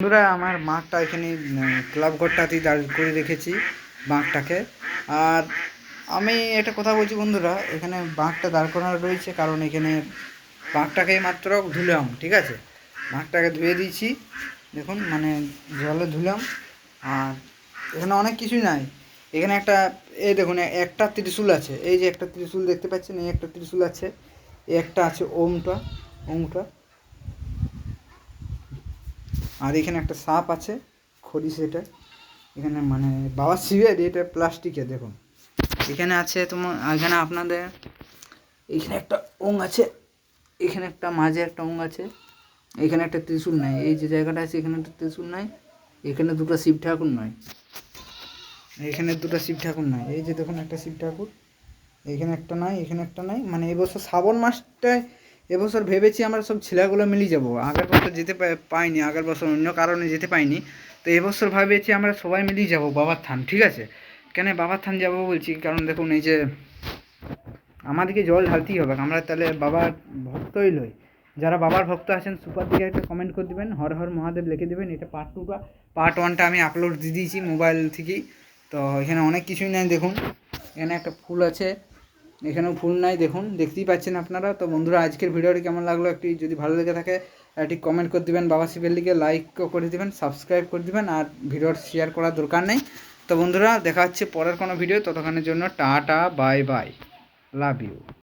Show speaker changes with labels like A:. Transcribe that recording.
A: বন্ধুরা, আমার মাঠটা এখানে ক্লাব ঘরটাতেই দাঁড় করে রেখেছি বাঁকটাকে আর আমি একটা কথা বলছি বন্ধুরা, এখানে বাঁকটা দাঁড় করানো রয়েছে কারণ এখানে বাঁকটাকে মাত্র ধুলাম, ঠিক আছে? বাঁকটাকে ধুয়ে দিয়েছি। দেখুন মানে জলে ধুলাম। আর এখানে অনেক কিছুই নাই। এখানে একটা, এই দেখুন, একটা ত্রিশূল আছে। এই যে একটা ত্রিশূল দেখতে পাচ্ছেন, এই একটা ত্রিশূল আছে। এই একটা আছে ওমটা ওমটা। আর এখানে একটা সাপ আছে, খড়ি সেটা। এখানে মানে বাবা শিবের এটা প্লাস্টিকের, দেখুন। এখানে আছে তোমার এখানে আপনাদের, এখানে একটা ওং আছে, এখানে একটা মাঝে একটা ওং আছে, এখানে একটা ত্রিশূল নাই। এই যে জায়গাটা আছে, এখানে একটা ত্রিশূল নাই, এখানে দুটো শিব ঠাকুর নয় এখানে দুটো শিব ঠাকুর নাই। এই যে দেখুন একটা শিব ঠাকুর, এখানে একটা নাই, এখানে একটা নাই। মানে এবছর শ্রাবণ মাসটায় এবছর ভেবেছি আমরা সব ছেলেগুলো মিলিয়ে যাব। আগের বছর যেতে পাইনি আগের বছর অন্য কারণে যেতে পাইনি। তো এবছর ভাবেছি আমরা সবাই মিলেই যাব বাবার থান, ঠিক আছে? কেন বাবার থান যাব বলছি? কারণ দেখুন এই যে আমাদেরকে জল ঢালতেই হবে। আমরা তাহলে বাবার ভক্তই লই যারা বাবার ভক্ত আছেন, সুপার দিকে একটা কমেন্ট করে দেবেন। হর হর মহাদেব লিখে দেবেন। এটা পার্ট টুটা পার্ট ওয়ানটা আমি আপলোড দিয়ে দিয়েছি মোবাইল থেকেই। তো এখানে অনেক কিছুই নাই দেখুন। এখানে একটা ফুল আছে। এখানেও ফুল নাই, দেখুন, দেখতেই পাচ্ছেন আপনারা। তো বন্ধুরা, আজকের ভিডিওটি কেমন লাগল একটি যদি ভালো লেগে থাকে একটি কমেন্ট করে দেবেন, বাবা শিবের লিগে লাইকও করে দেবেন সাবস্ক্রাইব করে দেবেন, আর ভিডিওর শেয়ার করার দরকার নেই। তো বন্ধুরা, দেখা হচ্ছে পরের কোনো ভিডিও ততক্ষণের জন্য tata bye bye love you